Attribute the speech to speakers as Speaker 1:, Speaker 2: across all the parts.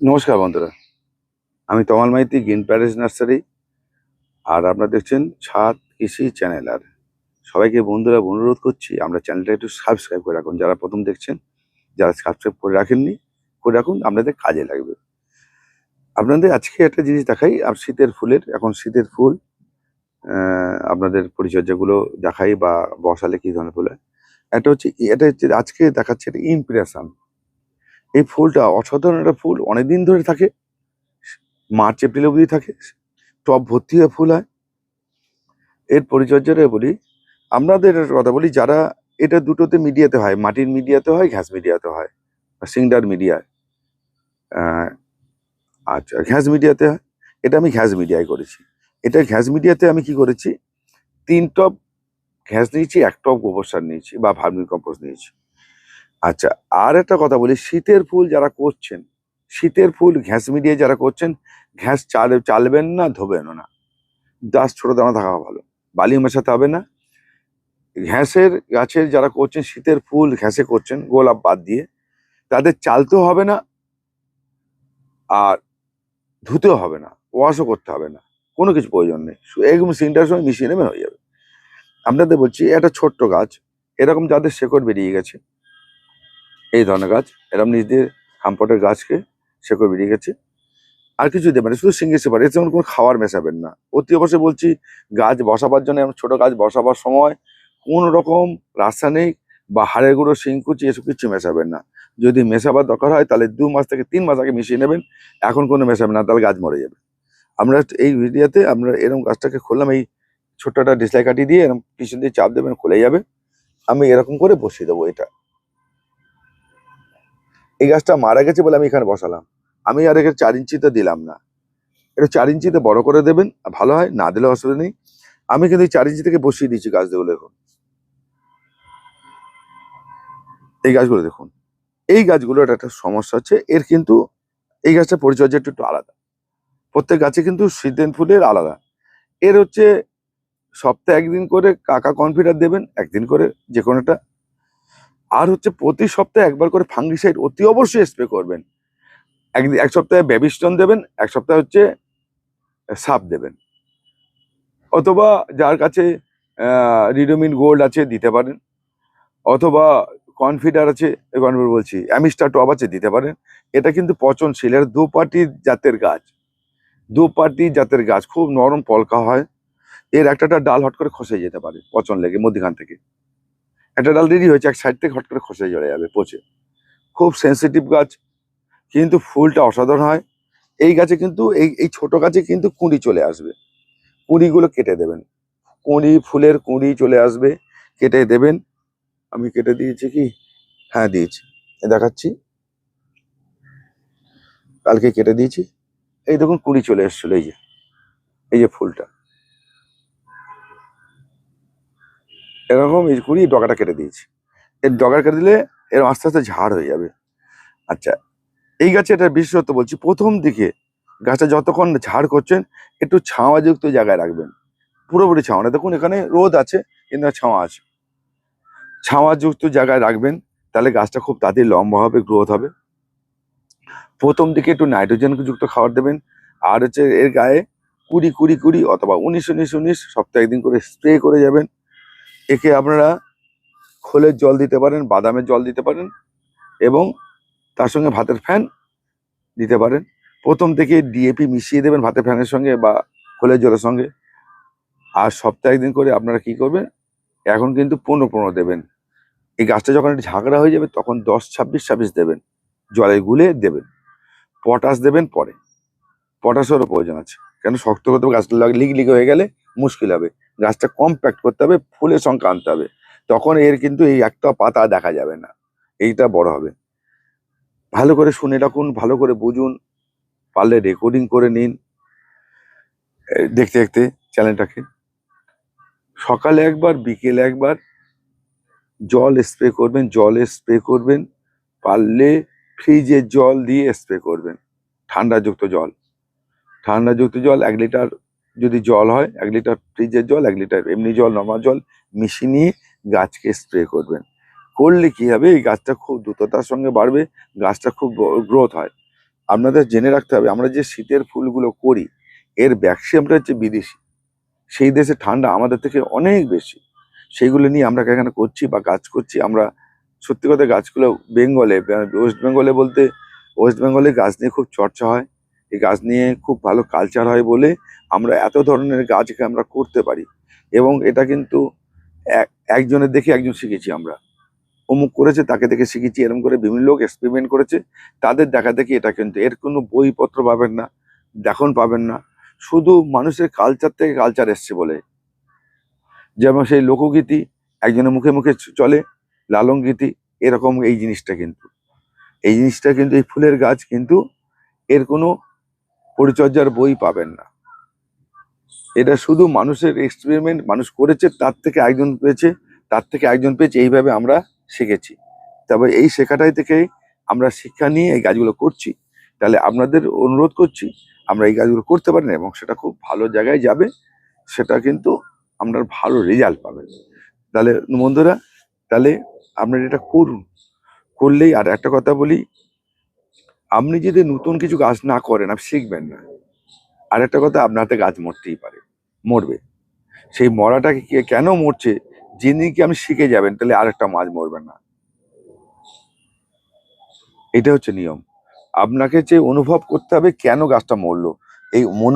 Speaker 1: নমস্কার বন্ধুরা। আমি তমাল মাইতি, গ্রিন প্যারেস নার্সারি, আর আপনারা দেখছেন ছাদ কৃষি চ্যানেল। আর সবাইকে বন্ধুরা অনুরোধ করছি, আমরা চ্যানেলটা একটু সাবস্ক্রাইব করে রাখুন। যারা প্রথম দেখছেন, যারা সাবস্ক্রাইব করে রাখেননি, করে রাখুন, আপনাদের কাজে লাগবে। আপনাদের আজকে একটা জিনিস দেখাই, আর শীতের ফুলের, এখন শীতের ফুল আপনাদের পরিচর্যাগুলো দেখাই বা বসালে কী ধরনের ফুল হয়। একটা হচ্ছে, এটা হচ্ছে, আজকে দেখাচ্ছে এটা ইমপ্রেশন এই ফুলটা অসাধারণ একটা ফুল, অনেকদিন ধরে থাকে। মার্চ, এপ্রিল অবধি থাকে। টব ভর্তি হয়ে ফুল হয়। এর পরিচর্যাটা বলি, আপনাদের কথা বলি, যারা এটা দুটোতে মিডিয়াতে হয়, মাটির মিডিয়াতে হয় ঘ্যাস মিডিয়াতে হয় সিংডার মিডিয়ায় আচ্ছা ঘ্যাস মিডিয়াতে হয়। এটা আমি ঘ্যাস মিডিয়ায় করেছি। এটা ঘ্যাস মিডিয়াতে আমি কি করেছি? তিন টপ ঘ্যাস নিয়েছি, এক টপ গোবর সার নিয়েছি, বা ভার্মি কম্পোস্ট নিয়েছি। আচ্ছা আর একটা কথা বলি, শীতের ফুল যারা করছেন, শীতের ফুল ঘ্যাস মিডিয়ে যারা করছেন, ঘ্যাস চাল, চালবেন না, ধোবেনও না। দাস ছোট দানা থাকা ভালো। বালি মেশাতে হবে না। ঘ্যাসের গাছের যারা করছেন, শীতের ফুল ঘ্যাসে করছেন, গোলাপ বাদ দিয়ে, তাদের চালতেও হবে না, আর ধুতেও হবে না, ওয়াশও করতে হবে না। কোনো কিছু প্রয়োজন নেই। একদম সিনটার সময় মিশিয়ে নেবেন, হয়ে যাবে। আপনাদের বলছি, একটা ছোট্ট গাছ, এরকম যাদের শেকড় বেরিয়ে গেছে এই ধরনের গাছ। এরকম নিজ দিয়ে হামপটের গাছকে শেকড় বেরিয়ে গেছে। আর কিছু দেবেন শুধু সিঙ্গি সেপার। এর সঙ্গে কোনো খাবার মেশাবেন না। অতি অবশ্যই বলছি, গাছ বসাবার জন্য ছোট গাছ বসাবার সময় কোন রকম রাসায়নিক বা হাড়ের গুঁড়ো, শিংকুচি এসব কিছু মেশাবেন না। যদি মেশাবার দরকার হয়, তাহলে দু মাস থেকে তিন মাস আগে মিশিয়ে নেবেন। এখন কোনো মেশাবেন না, তাহলে গাছ মরে যাবে। আমরা এই ভিডিওতে আমরা এরকম গাছটাকে খুললাম, এই ছোট্ট একটা ডিসলাই কাটিয়ে দিয়ে এরকম পিছন দিয়ে চাপ দেবেন, খুলে যাবে। আমি এরকম করে বসিয়ে দেবো এটা। এই গাছটা মারা গেছে বলে আমি এখানে বসালাম। আমি আর এখানে চার ইঞ্চিতে দিলাম না। এটা চার ইঞ্চিতে বড় করে দেবেন ভালো হয়, না দিলে অসুবিধা নেই। আমি কিন্তু চার ইঞ্চি থেকে বসিয়ে দিচ্ছি গাছগুলো দেখুন এই গাছগুলো দেখুন, এই গাছগুলোর একটা সমস্যা হচ্ছে, এর কিন্তু এই গাছটার পরিচর্যা একটু একটু আলাদা। প্রত্যেক গাছে কিন্তু শীতেন ফুলের আলাদা। এর হচ্ছে সপ্তাহে একদিন করে কাকা কনফিডার দেবেন, একদিন করে যে কোনোটা আর হচ্ছে প্রতি সপ্তাহে একবার করে ফাঙ্গিসাইড অতি অবশ্যই স্প্রে করবেন। একদিন, এক সপ্তাহে বেবিস্টন দেবেন, এক সপ্তাহে হচ্ছে সাপ দেবেন। অথবা যার কাছে রিডোমিন গোল্ড আছে দিতে পারেন। অথবা কনফিডার আছে কনফিডার বলছি অ্যামিস্টার টপ আছে দিতে পারেন। এটা কিন্তু পচনশীল এর দু পাটি জাতের গাছ। দু পাটি জাতের গাছ, খুব নরম পলকা হয়। এর একটা ডাল হট করে খসে যেতে পারে, পচন লেগে মধ্যখান থেকে। একটা ডাল রেডি হয়েছে এক সাইড থেকে হট করে খসে চলে যাবে, পচে। খুব সেন্সিটিভ গাছ, কিন্তু ফুলটা অসাধারণ হয়। এই গাছে কিন্তু, এই এই ছোট গাছে কিন্তু কুঁড়ি চলে আসবে। কুঁড়িগুলো কেটে দেবেন। কুঁড়ি, ফুলের কুঁড়ি চলে আসবে, কেটে দেবেন। আমি কেটে দিয়েছি কি? হ্যাঁ দিয়েছি। দেখাচ্ছি। কালকে কেটে দিয়েছি। এই দেখুন, কুঁড়ি চলে এসেছিল, এই যে এই যে ফুলটা। এরকম এই কুড়ি ডগাটা কেটে দিয়েছি। এর ডগা কেটে দিলে এর আস্তে আস্তে ঝাড় হয়ে যাবে। আচ্ছা এই গাছে এটা বিশেষত্ব বলছি, প্রথম দিকে গাছটা যতক্ষণ ঝাড় করছেন, একটু ছাওয়াযুক্ত জায়গায় রাখবেন। পুরোপুরি ছাওয়া দেখুন, এখানে রোদ আছে, কিন্তু ছাওয়া আছে। ছাওয়াযুক্ত জায়গায় রাখবেন, তাহলে গাছটা খুব তাড়াতাড়ি লম্বা হবে গ্রোথ হবে। প্রথম দিকে একটু নাইট্রোজেন যুক্ত খাবার দেবেন, আর হচ্ছে এর গায়ে কুড়ি কুড়ি কুড়ি অথবা উনিশ উনিশ উনিশ সপ্তাহে একদিন করে স্প্রে করে যাবেন। একে আপনারা খোলের জল দিতে পারেন, বাদামের জল দিতে পারেন এবং তার সঙ্গে ভাতের ফ্যান দিতে পারেন। প্রথম থেকে ডিএপি মিশিয়ে দেবেন ভাতের ফ্যানের সঙ্গে বা খোলের জলের সঙ্গে। আর সপ্তাহে একদিন করে আপনারা কি করবেন? এখন কিন্তু পনেরো পনেরো দেবেন। এই গাছটা যখন একটু ঝাঁকড়া হয়ে যাবে, তখন দশ, ছাব্বিশ ছাব্বিশ দেবেন। জলে গুলে দেবেন। পটাশ দেবেন পরে। পটাশেরও প্রয়োজন আছে। কেন? শক্ত করতে গাছটা লিগ লিগ হয়ে গেলে মুশকিল হবে। গাছটা কম্প্যাক্ট করতে হবে ফুলের সংখ্যা আনতে হবে। তখন এর কিন্তু এই একটা পাতা দেখা যাবে না। এইটা বড় হবে। ভালো করে শুনে রাখুন, ভালো করে বুঝুন, পারলে রেকর্ডিং করে নিন। দেখতে দেখতে চ্যানেলটাকে। সকালে একবার, বিকেলে একবার জল স্প্রে করবেন, জল স্প্রে করবেন। পারলে ফ্রিজের জল দিয়ে স্প্রে করবেন। ঠান্ডাযুক্ত জল। ঠান্ডাযুক্ত জল এক লিটার যদি জল হয়, এক লিটার ফ্রিজের জল, এক লিটার এমনি জল নর্মাল জল মিশিয়ে নিয়ে গাছকে স্প্রে করবেন। করলে কি হবে? এই গাছটা খুব দ্রুততার সঙ্গে বাড়বে, গাছটা খুব গ্রোথ হয়। আপনাদের জেনে রাখতে হবে, আমরা যে শীতের ফুলগুলো করি, এর ব্যাকসিয়ামটা হচ্ছে বিদেশি। সেই দেশে ঠান্ডা আমাদের থেকে অনেক বেশি। সেইগুলো নিয়ে আমরা এখানে করছি বা গাছ করছি, আমরা সত্যি কথা গাছগুলো বেঙ্গলে ওয়েস্ট বেঙ্গলে বলতে ওয়েস্ট বেঙ্গলে গাছ নিয়ে খুব চর্চা হয়। এই গাছ নিয়ে খুব ভালো কালচার হয় বলে আমরা এত ধরনের গাছকে আমরা করতে পারি। এবং এটা কিন্তু এক- একজনের দেখে একজন শিখেছি আমরা। অমুক করেছে, তাকে দেখে শিখেছি এরকম করে বিভিন্ন লোক এক্সপেরিমেন্ট করেছে, তাদের দেখা দেখি এটা কিন্তু, এর কোনো বইপত্র পাবেন না, দেখন পাবেন না। শুধু মানুষের কালচার থেকে কালচার এসছে বলে। যেমন সেই লোকগীতি, একজনের মুখে মুখে চলে, লালন গীতি, এরকম এই জিনিসটা কিন্তু। এই জিনিসটা কিন্তু, এই ফুলের গাছ কিন্তু এর কোনো পরিচর্যার বই পাবেন না। এটা শুধু মানুষের এক্সপেরিমেন্ট মানুষ করেছে, তার থেকে একজন পেয়েছে, তার থেকে একজন পেয়েছে, এইভাবে আমরা শিখেছি। তবে এই শেখাটাই থেকে আমরা শিক্ষা নিয়ে এই গাছগুলো করছি। তাহলে আপনাদের অনুরোধ করছি, আমরা এই গাছগুলো করতে পারেন এবং সেটা খুব ভালো জায়গায় যাবে, সেটা কিন্তু আপনার ভালো রেজাল্ট পাবেন তাহলে বন্ধুরা, তাহলে আপনারা এটা করুন। করলেই আর একটা কথা বলি আপনি যদি নতুন কিছু গাছ না করেন, আপনি শিখবেন না। আর একটা কথা, আপনার হাতে গাছ মরতেই পারে, মরবে। সেই মরাটাকে কেন মরছে? যিনি কি আপনি শিখে যাবেন, তাহলে আর একটা মাছ মরবে না। এটা হচ্ছে নিয়ম। আপনাকে যে অনুভব করতে হবে, কেন গাছটা মরলো? এই মন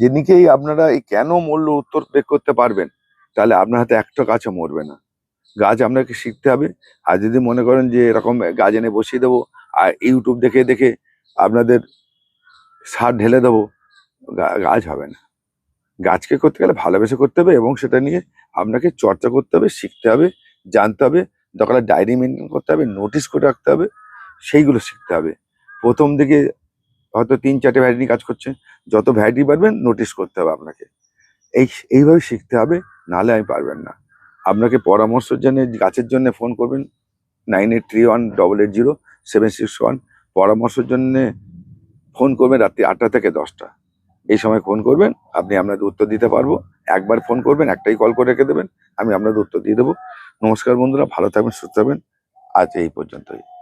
Speaker 1: যিনিকেই আপনারা এই কেন মরলো উত্তর বের করতে পারবেন, তাহলে আপনার হাতে একটা গাছও মরবে না। গাছ আপনাকে শিখতে হবে। আর যদি মনে করেন যে এরকম গাছ এনে বসিয়ে দেবো আর ইউটিউব দেখে দেখে আপনাদের সার ঢেলে দেবো গাছ হবে না। গাছকে করতে গেলে ভালোবেসে করতে হবে এবং সেটা নিয়ে আপনাকে চর্চা করতে হবে, শিখতে হবে, জানতে হবে, দরকার ডায়েরি মেনটেন করতে হবে, নোটিশ করে রাখতে হবে, সেইগুলো শিখতে হবে। প্রথম দিকে হয়তো তিন চারটে ভ্যারাইটি কাজ করছে যত ভ্যারাইটি পারবেন নোটিশ করতে হবে আপনাকে। এই, এইভাবে শিখতে হবে, নাহলে আমি পারবেন না। আপনাকে পরামর্শের জন্য, গাছের জন্য ফোন করবেন nine eight three one double eight zero seven six one পরামর্শের জন্যে ফোন করবেন রাত্রি আটটা থেকে দশটা। এই সময় ফোন করবেন, আপনি আপনাদের উত্তর দিতে পারব। একবার ফোন করবেন, একটাই কল করে রেখে দেবেন, আমি আপনাদের উত্তর দিয়ে দেবো। নমস্কার বন্ধুরা, ভালো থাকবেন, সুস্থ থাকবেন। আজ এই পর্যন্তই।